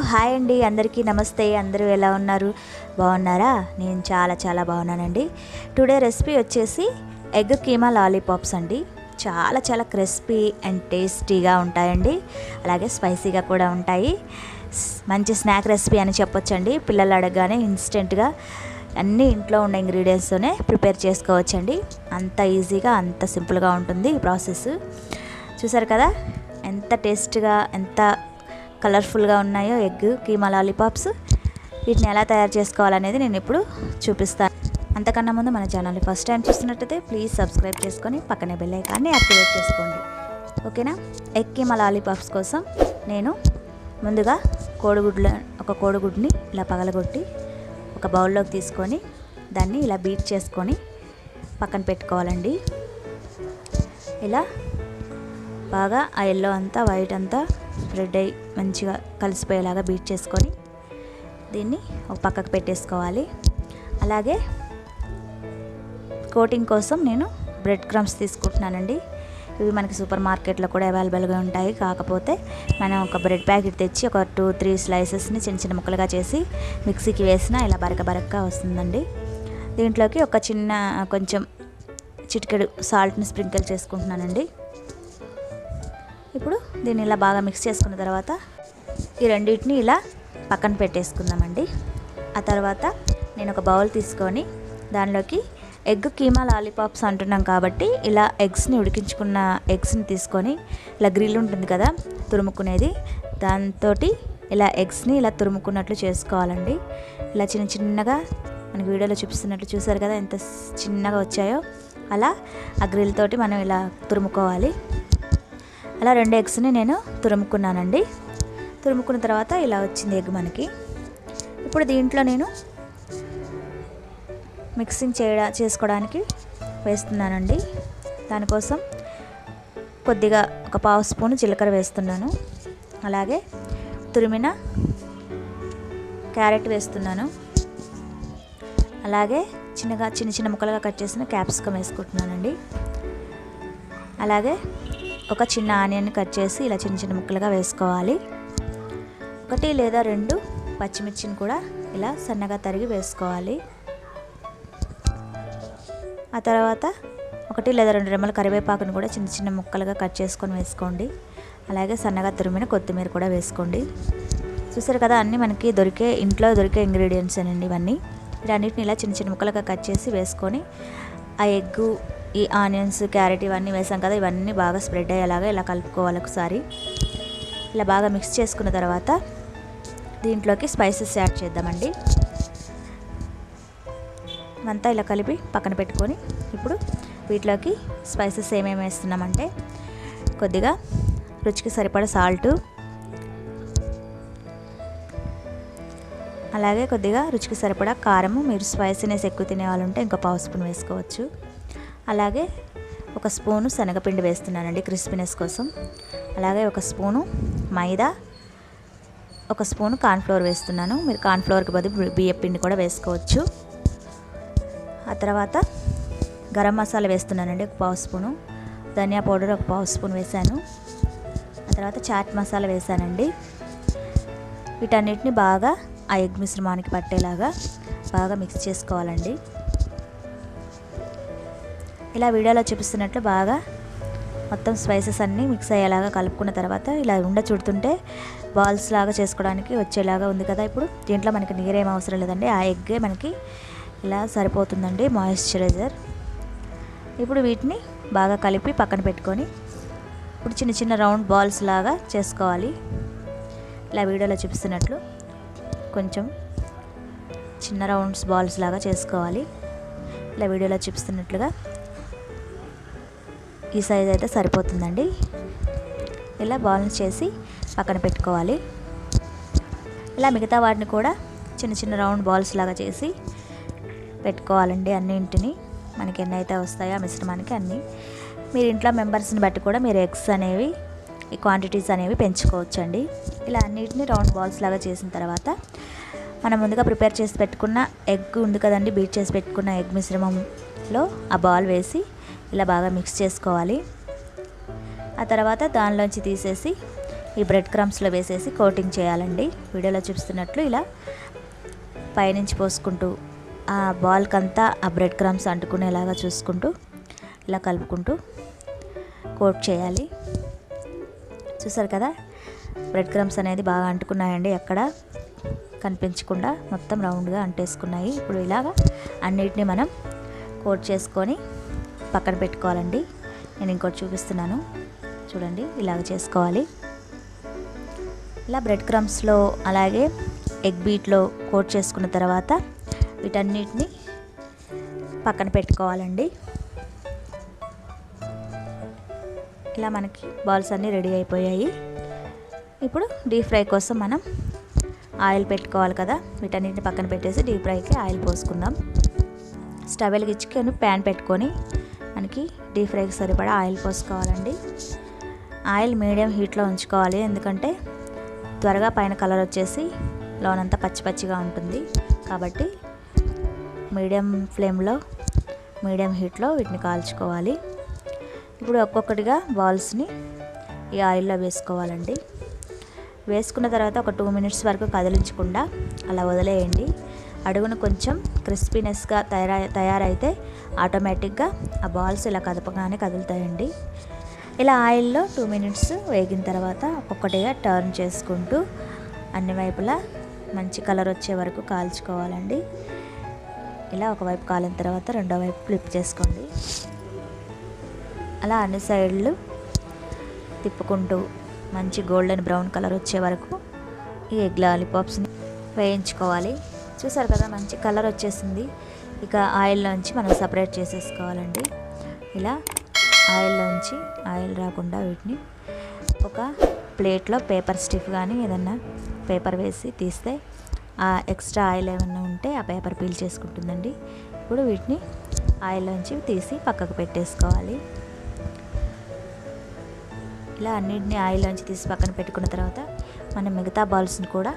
Hi అండి అందరికీ నమస్తే అందరూ ఎలా ఉన్నారు? బాగున్నారా? నేను చాలా చాలా బాగున్నానండి. టుడే రెసిపీ వచ్చేసి ఎగ్ కీమా లాలీపాప్స్ అండి. చాలా చాలా క్రిస్పీ అండ్ టేస్టీగా ఉంటాయండి. అలాగే స్పైసీగా కూడా ఉంటాయి. మంచి స్నాక్ రెసిపీ అని చెప్పొచ్చండి. పిల్లలు అడగగానే ఇన్స్టెంట్గా అన్నీ ఇంట్లో ఉన్న ఇంగ్రీడియంట్స్తోనే ప్రిపేర్ చేసుకోవచ్చండి. అంత ఈజీగా అంత సింపుల్గా ఉంటుంది ఈ ప్రాసెస్. చూసారు కదా? ఎంత టేస్ట్గా ఎంత కలర్ఫుల్గా ఉన్నాయో ఎగ్ కీమా లాలీపాప్స్ వీటిని ఎలా తయారు చేసుకోవాలనేది నేను ఇప్పుడు చూపిస్తాను. అంతకన్నా ముందు మన ఛానల్ని ఫస్ట్ టైం చూస్తున్నట్టయితే ప్లీజ్ సబ్స్క్రైబ్ చేసుకొని పక్కనే బెల్ ఐకాన్ని యాక్టివేట్ చేసుకోండి. ఓకేనా? ఎగ్ కీమా లాలీపాప్స్ కోసం నేను ముందుగా కోడిగుడ్ల ఒక కోడిగుడ్ని ఇలా పగలగొట్టి ఒక బౌల్లోకి తీసుకొని దాన్ని ఇలా బీట్ చేసుకొని పక్కన పెట్టుకోవాలండి. ఇలా బాగా ఆ ఎల్లో అంతా వైట్ అంతా స్ప్రెడ్ అయ్యి మంచిగా కలిసిపోయేలాగా బీట్ చేసుకొని దీన్ని ఒక పక్కకు పెట్టేసుకోవాలి. అలాగే కోటింగ్ కోసం నేను బ్రెడ్ క్రమ్స్ తీసుకుంటున్నానండి. ఇవి మనకి సూపర్ మార్కెట్లో కూడా అవైలబుల్గా ఉంటాయి. కాకపోతే మనం ఒక బ్రెడ్ ప్యాకెట్ తెచ్చి ఒక టూ త్రీ స్లైసెస్ని చిన్న చిన్న ముక్కలుగా చేసి మిక్సీకి వేసినా ఇలా బరక బరకగా వస్తుందండి. దీంట్లోకి ఒక చిన్న కొంచెం చిటికెడు సాల్ట్ని స్ప్రింకిల్ చేసుకుంటున్నానండి. ఇప్పుడు దీన్ని ఇలా బాగా మిక్స్ చేసుకున్న తర్వాత ఈ రెండింటిని ఇలా పక్కన పెట్టేసుకుందామండి. ఆ తర్వాత నేను ఒక బౌల్ తీసుకొని దానిలోకి ఎగ్ కీమా లాలీపాప్స్ అంటున్నాం కాబట్టి ఇలా ఎగ్స్ని ఉడికించుకున్న ఎగ్స్ని తీసుకొని ఇలా గ్రిల్ ఉంటుంది కదా తురుముకునేది. దాంతో ఇలా ఎగ్స్ని ఇలా తురుముకున్నట్లు చేసుకోవాలండి. ఇలా చిన్న చిన్నగా మనకి వీడియోలో చూపిస్తున్నట్లు చూసారు కదా ఎంత చిన్నగా వచ్చాయో. అలా ఆ గ్రిల్ తోటి మనం ఇలా తురుముకోవాలి. అలా రెండు ఎగ్స్ని నేను తురుముకున్నానండి. తురుముకున్న తర్వాత ఇలా వచ్చింది ఎగ్ మనకి. ఇప్పుడు దీంట్లో నేను మిక్సింగ్ చేయడా చేసుకోవడానికి వేస్తున్నానండి. దానికోసం కొద్దిగా ఒక పావు స్పూన్ జీలకర్ర వేస్తున్నాను. అలాగే తురిమిన క్యారెట్ వేస్తున్నాను. అలాగే చిన్నగా చిన్న చిన్న ముక్కలుగా కట్ చేసిన క్యాప్సికమ్ వేసుకుంటున్నానండి. అలాగే ఒక చిన్న ఆనియన్ కట్ చేసి ఇలా చిన్న చిన్న ముక్కలుగా వేసుకోవాలి. ఒకటి లేదా రెండు పచ్చిమిర్చిని కూడా ఇలా సన్నగా తరిగి వేసుకోవాలి. ఆ తర్వాత ఒకటి లేదా రెండు రెమ్మల కరివేపాకును కూడా చిన్న చిన్న ముక్కలుగా కట్ చేసుకొని వేసుకోండి. అలాగే సన్నగా తురిమిన కొత్తిమీర కూడా వేసుకోండి. చూసారు కదా అన్నీ మనకి దొరికే ఇంట్లో దొరికే ఇంగ్రీడియంట్స్ అండి ఇవన్నీ. వీటన్నిటిని ఇలా చిన్న చిన్న ముక్కలుగా కట్ చేసి వేసుకొని ఆ ఎగ్గు ఈ ఆనియన్స్ క్యారెట్ ఇవన్నీ వేసాం కదా ఇవన్నీ బాగా స్ప్రెడ్ అయ్యేలాగా ఇలా కలుపుకోవాలి ఒకసారి. ఇలా బాగా మిక్స్ చేసుకున్న తర్వాత దీంట్లోకి స్పైసెస్ యాడ్ చేద్దామండి. అంతా ఇలా కలిపి పక్కన పెట్టుకొని ఇప్పుడు వీటిలోకి స్పైసెస్ ఏమేమి వేస్తున్నామంటే కొద్దిగా రుచికి సరిపడా సాల్టు అలాగే కొద్దిగా రుచికి సరిపడా కారము. మీరు స్పైసీనెస్ ఎక్కువ తినే వాళ్ళు ఉంటే ఇంకో పావు స్పూన్ వేసుకోవచ్చు. అలాగే ఒక స్పూను శనగపిండి వేస్తున్నానండి క్రిస్పీనెస్ కోసం. అలాగే ఒక స్పూను మైదా ఒక స్పూను కార్న్ఫ్లోర్ వేస్తున్నాను. మీరు కార్న్ఫ్లోర్కి బదులు బియ్యం పిండి కూడా వేసుకోవచ్చు. ఆ తర్వాత గరం మసాలా వేస్తున్నానండి ఒక పావు స్పూను. ధనియా పౌడర్ ఒక పావు స్పూన్ వేశాను. ఆ తర్వాత చాట్ మసాలా వేసానండి వీటన్నిటిని బాగా ఆ ఎగ్ మిశ్రమానికి పట్టేలాగా బాగా మిక్స్ చేసుకోవాలండి. ఇలా వీడియోలో చూపిస్తున్నట్లు బాగా మొత్తం స్పైసెస్ అన్నీ మిక్స్ అయ్యేలాగా కలుపుకున్న తర్వాత ఇలా ఉండ చుడుతుంటే బాల్స్ లాగా చేసుకోవడానికి వచ్చేలాగా ఉంది కదా ఇప్పుడు. దీంట్లో మనకి నీరేం అవసరం లేదండి. ఆ ఎగ్గే మనకి ఇలా సరిపోతుందండి మాయిశ్చరైజర్ ఇప్పుడు వీటిని బాగా కలిపి పక్కన పెట్టుకొని ఇప్పుడు చిన్న చిన్న రౌండ్ బాల్స్ లాగా చేసుకోవాలి. ఇలా వీడియోలో చూపిస్తున్నట్లు కొంచెం చిన్న రౌండ్స్ బాల్స్ లాగా చేసుకోవాలి. ఇలా వీడియోలో చూపిస్తున్నట్లుగా ఈ సైజ్ అయితే సరిపోతుందండి. ఇలా బాల్స్ చేసి పక్కన పెట్టుకోవాలి. ఇలా మిగతా వాటిని కూడా చిన్న చిన్న రౌండ్ బాల్స్ లాగా చేసి పెట్టుకోవాలండి అన్నింటిని. మనకి ఎన్ని అయితే వస్తాయో ఆ మిశ్రమానికి అన్నీ. మీరు ఇంట్లో మెంబర్స్ని బట్టి కూడా మీరు ఎగ్స్ అనేవి ఈ క్వాంటిటీస్ అనేవి పెంచుకోవచ్చండి. ఇలా అన్నిటిని రౌండ్ బాల్స్ లాగా చేసిన తర్వాత మనం ముందుగా ప్రిపేర్ చేసి పెట్టుకున్న ఎగ్ ఉంది కదండి బీట్ చేసి పెట్టుకున్న ఎగ్ మిశ్రమంలో ఆ బాల్ వేసి ఇలా బాగా మిక్స్ చేసుకోవాలి. ఆ తర్వాత దానిలోంచి తీసేసి ఈ బ్రెడ్ క్రమ్స్లో వేసేసి కోటింగ్ చేయాలండి. వీడియోలో చూపిస్తున్నట్లు ఇలా పైనుంచి పోసుకుంటూ ఆ బాల్కి అంతా ఆ బ్రెడ్ క్రమ్స్ అంటుకునేలాగా చూసుకుంటూ ఇలా కలుపుకుంటూ కోట్ చేయాలి. చూసారు కదా? బ్రెడ్ క్రమ్స్ అనేది బాగా అంటుకున్నాయండి ఎక్కడ? కనిపించకుండా మొత్తం రౌండ్గా అంటేసుకున్నాయి. ఇప్పుడు ఇలాగా అన్నిటిని మనం కోట్ చేసుకొని పక్కన పెట్టుకోవాలండి. నేను ఇంకోటి చూపిస్తున్నాను. చూడండి ఇలాగ చేసుకోవాలి. ఇలా బ్రెడ్ క్రమ్స్లో అలాగే ఎగ్ బీట్లో కోట్ చేసుకున్న తర్వాత వీటన్నిటిని పక్కన పెట్టుకోవాలండి. ఇలా మనకి బాల్స్ అన్నీ రెడీ అయిపోయాయి. ఇప్పుడు డీప్ ఫ్రై కోసం మనం ఆయిల్ పెట్టుకోవాలి కదా. వీటన్నిటిని పక్కన పెట్టేసి డీప్ ఫ్రైకి ఆయిల్ పోసుకుందాం. స్టవ్ వెలిగించుకొని ప్యాన్ పెట్టుకొని మనకి డీప్ ఫ్రైకి సరిపడా ఆయిల్ పోసుకోవాలండి. ఆయిల్ మీడియం హీట్లో ఉంచుకోవాలి. ఎందుకంటే త్వరగా పైన కలర్ వచ్చేసి లోనంతా పచ్చి పచ్చిగా ఉంటుంది. కాబట్టి మీడియం ఫ్లేమ్లో మీడియం హీట్లో వీటిని కాల్చుకోవాలి. ఇప్పుడు ఒక్కొక్కటిగా బాల్స్ని ఈ ఆయిల్లో వేసుకోవాలండి. వేసుకున్న తర్వాత ఒక టూ మినిట్స్ వరకు కదిలించకుండా అలా వదిలేయండి. అడుగున కొంచెం క్రిస్పీనెస్గా తయారై తయారైతే ఆటోమేటిక్గా ఆ బాల్స్ ఇలా కదపగానే కదులుతాయండి. ఇలా ఆయిల్లో టూ మినిట్స్ వేగిన తర్వాత ఒక్కొక్కటిగా టర్న్ చేసుకుంటూ అన్ని వైపులా మంచి కలర్ వచ్చే వరకు కాల్చుకోవాలండి. ఇలా ఒకవైపు కాలిన తర్వాత రెండో వైపు ఫ్లిప్ చేసుకోండి. అలా అన్ని సైడ్లు తిప్పుకుంటూ మంచి గోల్డెన్ బ్రౌన్ కలర్ వచ్చే వరకు ఈ ఎగ్ లాలీపాప్స్ని వేయించుకోవాలి. చూసారు కదా మంచి కలర్ వచ్చేసింది. ఇక ఆయిల్లోంచి మనం సపరేట్ చేసేసుకోవాలండి. ఇలా ఆయిల్లోంచి ఆయిల్ రాకుండా వీటిని ఒక ప్లేట్లో పేపర్ స్టిఫ్ కానీ ఏదన్నా పేపర్ వేసి తీస్తే ఆ ఎక్స్ట్రా ఆయిల్ ఏమన్నా ఉంటే ఆ పేపర్ పీల్ చేసుకుంటుందండి. ఇప్పుడు వీటిని ఆయిల్లోంచి తీసి పక్కకు పెట్టేసుకోవాలి. ఇలా అన్నింటినీ ఆయిల్లోంచి తీసి పక్కన పెట్టుకున్న తర్వాత మనం మిగతా బాల్స్ని కూడా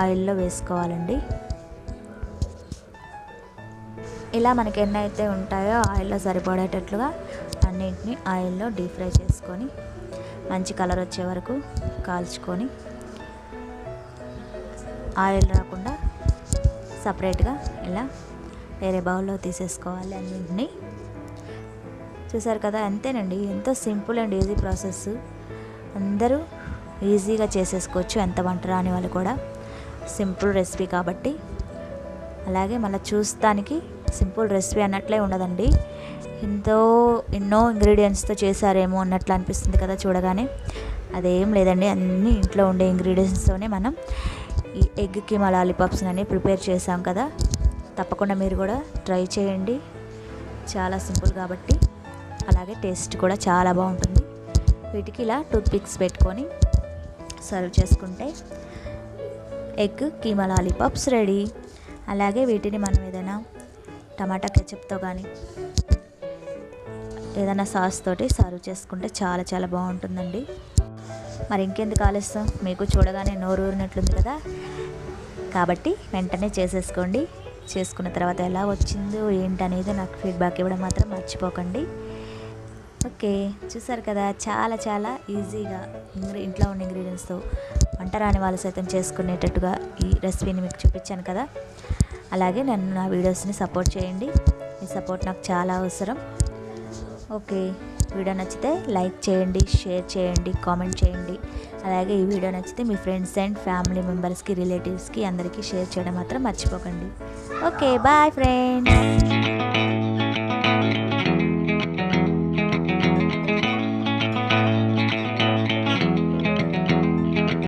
ఆయిల్లో వేసుకోవాలండి. ఇలా మనకి ఎన్ని అయితే ఉంటాయో ఆయిల్లో సరిపడేటట్లుగా అన్నింటినీ ఆయిల్లో డీప్ ఫ్రై చేసుకొని మంచి కలర్ వచ్చే వరకు కాల్చుకొని ఆయిల్ రాకుండా సపరేట్గా ఇలా వేరే బౌల్లో తీసేసుకోవాలి అన్నింటినీ. చూసారు కదా అంతేనండి. ఎంతో సింపుల్ అండ్ ఈజీ ప్రాసెస్. అందరూ ఈజీగా చేసేసుకోవచ్చు ఎంత వంట రాని వాళ్ళు కూడా. సింపుల్ రెసిపీ కాబట్టి అలాగే మళ్ళీ చూస్తానికి సింపుల్ రెసిపీ అన్నట్లే ఉండదండి. ఎంతో ఎన్నో ఇంగ్రీడియంట్స్తో చేశారేమో అన్నట్లు అనిపిస్తుంది కదా చూడగానే. అదేం లేదండి అన్నీ ఇంట్లో ఉండే ఇంగ్రీడియంట్స్తోనే మనం ఈ ఎగ్ కీమా లాలీపాప్స్ అని ప్రిపేర్ చేసాం కదా. తప్పకుండా మీరు కూడా ట్రై చేయండి. చాలా సింపుల్ కాబట్టి. అలాగే టేస్ట్ కూడా చాలా బాగుంటుంది. వీటికి ఇలా టూత్ పిక్స్ పెట్టుకొని సర్వ్ చేసుకుంటే ఎగ్ కీమా లాలీపాప్స్ రెడీ. అలాగే వీటిని మనం ఏదైనా టమాటా కెచప్తో కానీ ఏదైనా సాస్ తోటి సర్వ్ చేసుకుంటే చాలా చాలా బాగుంటుందండి. మరి ఇంకెందుకు ఆలస్యం? మీకు చూడగానే నోరు ఊరినట్లుంది కదా? కాబట్టి వెంటనే చేసేసుకోండి. చేసుకున్న తర్వాత ఎలా వచ్చిందో ఏంటనేది నాకు ఫీడ్బ్యాక్ ఇవ్వడం మాత్రం మర్చిపోకండి. ఓకే చూసారు కదా చాలా చాలా ఈజీగా ఇంగ్రీ ఇంట్లో ఉన్న ఇంగ్రీడియంట్స్తో వంట రాని వాళ్ళు సైతం చేసుకునేటట్టుగా ఈ రెసిపీని మీకు చూపించాను కదా. అలాగే నన్ను నా వీడియోస్ని సపోర్ట్ చేయండి. మీ సపోర్ట్ నాకు చాలా అవసరం. ఓకే వీడియో నచ్చితే లైక్ చేయండి షేర్ చేయండి కామెంట్ చేయండి. అలాగే ఈ వీడియో నచ్చితే మీ ఫ్రెండ్స్ అండ్ ఫ్యామిలీ మెంబర్స్కి రిలేటివ్స్కి అందరికీ షేర్ చేయడం మాత్రం మర్చిపోకండి. Okay bye friends.